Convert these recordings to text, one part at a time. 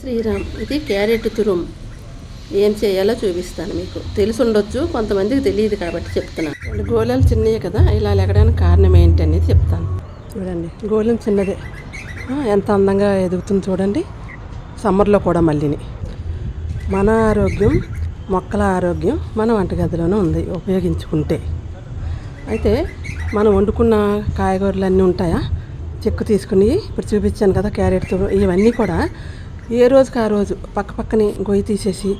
శ్రీరామ్ ఇది క్యారెట్ తురుం. ఏం చేయాలో చూపిస్తాను మీకు. తెలిసి ఉండొచ్చు కొంతమందికి తెలియదు కాబట్టి చెప్తున్నాను. వాళ్ళు గోళాలు చిన్నవి కదా ఇలా లెగడానికి కారణం ఏంటి అనేది చెప్తాను. చూడండి గోళం చిన్నదే. ఎంత అందంగా ఎదుగుతుంది చూడండి. సమ్మర్లో కూడా మళ్ళీని. మన ఆరోగ్యం మొక్కల ఆరోగ్యం మన వంటగదిలోనే ఉంది ఉపయోగించుకుంటే. అయితే మనం వండుకున్న కాయగూరలు అన్నీ ఉంటాయా? చెక్కు తీసుకుని ఇప్పుడు చూపించాను కదా క్యారెట్ ఇవన్నీ కూడా ఏ రోజుకి ఆ రోజు పక్క పక్కనే గొయ్యి తీసేసి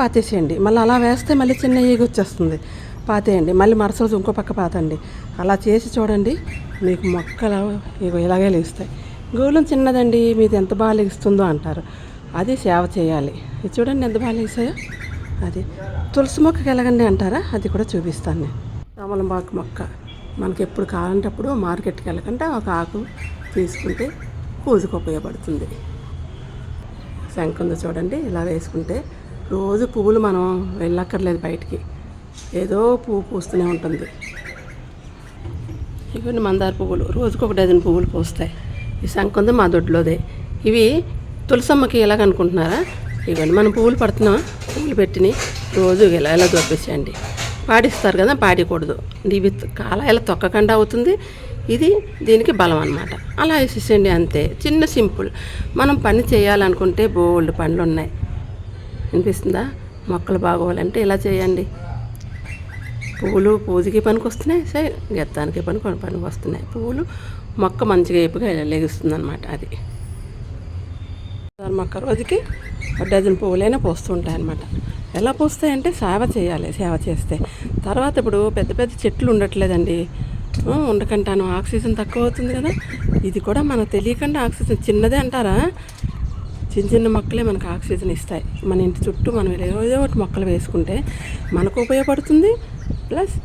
పాతేసేయండి. మళ్ళీ అలా వేస్తే మళ్ళీ చిన్న ఈగ వచ్చేస్తుంది. పాతేయండి. మళ్ళీ మరుస రోజు ఇంకో పక్క పాతండి. అలా చేసి చూడండి మీకు మొక్కలు ఇగో ఇలాగే లేస్తాయి. గోళం చిన్నదండి మీది ఎంత బాగా లెగుస్తుందో అంటారు. అది సేవ చేయాలి. ఇది చూడండి ఎంత బాగా లేసాయో. అది తులసి మొక్కకి ఎలాగండి అంటారా? అది కూడా చూపిస్తాను నేను. తమలపాకు మొక్క. మనకి ఎప్పుడు కావాలంటే అప్పుడు మార్కెట్కి వెళ్ళకుండా ఒక ఆకు తీసుకుంటే పూజకు ఉపయోగపడుతుంది. శంకుంది చూడండి ఇలా వేసుకుంటే రోజు పువ్వులు మనం వెళ్ళక్కర్లేదు బయటికి. ఏదో పువ్వు పూస్తూనే ఉంటుంది. ఇవన్నీ మందార పువ్వులు రోజుకు ఒక డజన్ పువ్వులు పూస్తాయి. ఈ శంకుంది మా దొడ్లోదే. ఇవి తులసమ్మకి ఎలాగనుకుంటున్నారా ఇవన్నీ మనం పువ్వులు పడుతున్నాం. పువ్వులు పెట్టిని రోజు ఇలా ఇలా దొరికేసేయండి పాడిస్తారు కదా పాడకూడదు ఇవి కాల ఇలా తొక్కకుండా అవుతుంది. ఇది దీనికి బలం అన్నమాట. అలా వేసేసేయండి అంతే. చిన్న సింపుల్. మనం పని చేయాలనుకుంటే బోల్డ్ పనులు ఉన్నాయి అనిపిస్తుందా మొక్కలు బాగోవాలంటే ఇలా చేయండి. పువ్వులు పూజకి పనికి వస్తున్నాయి సరే గెత్తానికి పని పనికి వస్తున్నాయి పువ్వులు మొక్క మంచిగా ఏపుగా లెగుస్తుంది అనమాట అది. దాని మొక్క రోజుకి ఒక డజన్ పువ్వులైనా పోస్తూ ఉంటాయి అనమాట ఎలా పోస్తాయంటే సేవ చేయాలి సేవ చేస్తే. తర్వాత ఇప్పుడు పెద్ద పెద్ద చెట్లు ఉండట్లేదండి. ఉండకంటాను. ఆక్సిజన్ తక్కువ అవుతుంది కదా. ఇది కూడా మనకు తెలియకుండా ఆక్సిజన్ చిన్నదే అంటారా? చిన్న చిన్న మొక్కలే మనకు ఆక్సిజన్ ఇస్తాయి. మన ఇంటి చుట్టూ మనం ఏదో ఒకటి మొక్కలు వేసుకుంటే మనకు ఉపయోగపడుతుంది. ప్లస్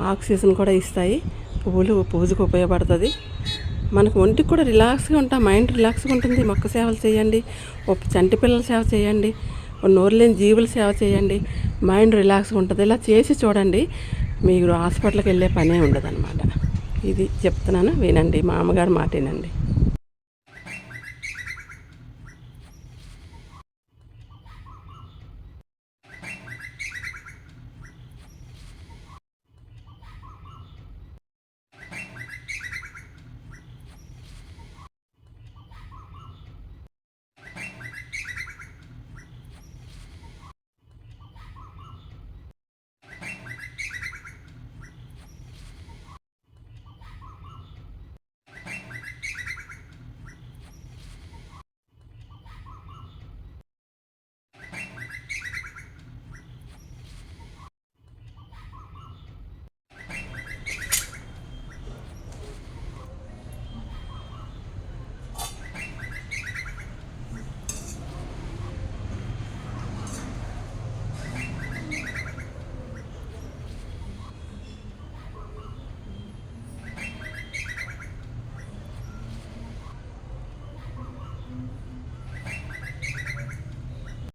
ఆక్సిజన్ కూడా ఇస్తాయి. పువ్వులు పూజకు ఉపయోగపడుతుంది. మనకు ఒంటికి కూడా రిలాక్స్గా ఉంటాం. మైండ్ రిలాక్స్గా ఉంటుంది. మొక్క సేవలు చేయండి. ఒక చంటి పిల్లల సేవ చేయండి. నోరు లేని జీవుల సేవ చేయండి. మైండ్ రిలాక్స్గా ఉంటుంది. ఇలా చేసి చూడండి. మీరు హాస్పిటల్కి వెళ్ళే పనే ఉండదు ఇది చెప్తున్నాను వినండి. మా అమ్మగారు మాట వినండి